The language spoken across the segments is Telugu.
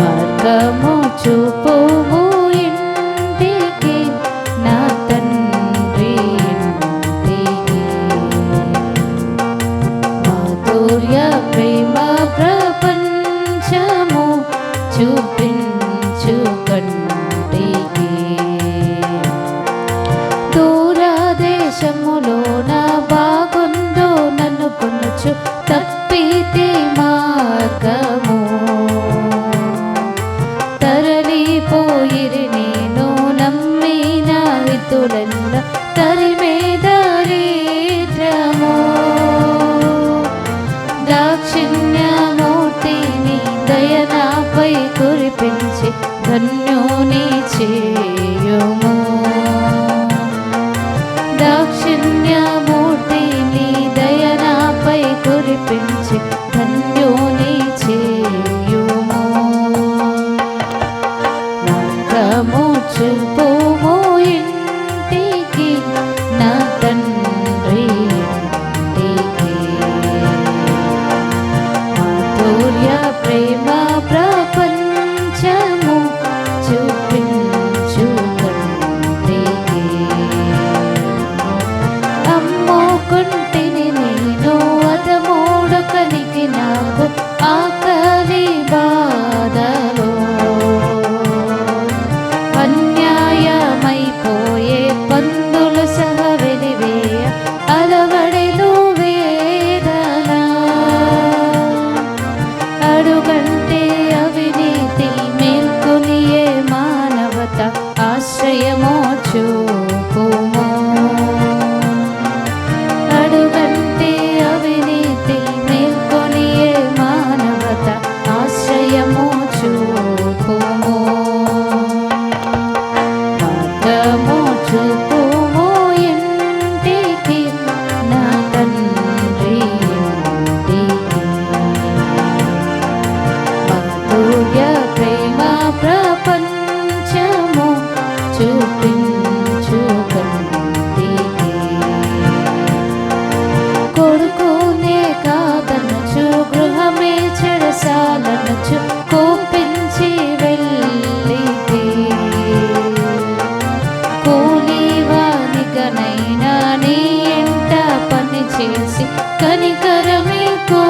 మార్గము చూపు. తరిమేదరిద్రము దాక్షిణ్యమూర్తిని దయనాపై కురిపించి ధన్యోని చేయుము దాక్షిణ్యము Yeah. মোচো కూలివానికనైనా నీ ఎంత పని చేసి కనికరమే కో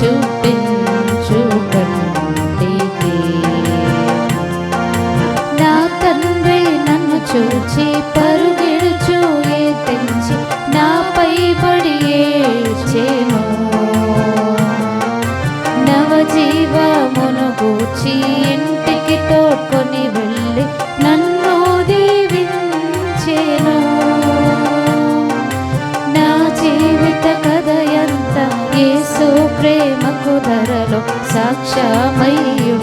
to ప్రేమకు ధరలో సాక్ష్యమయ్యుండును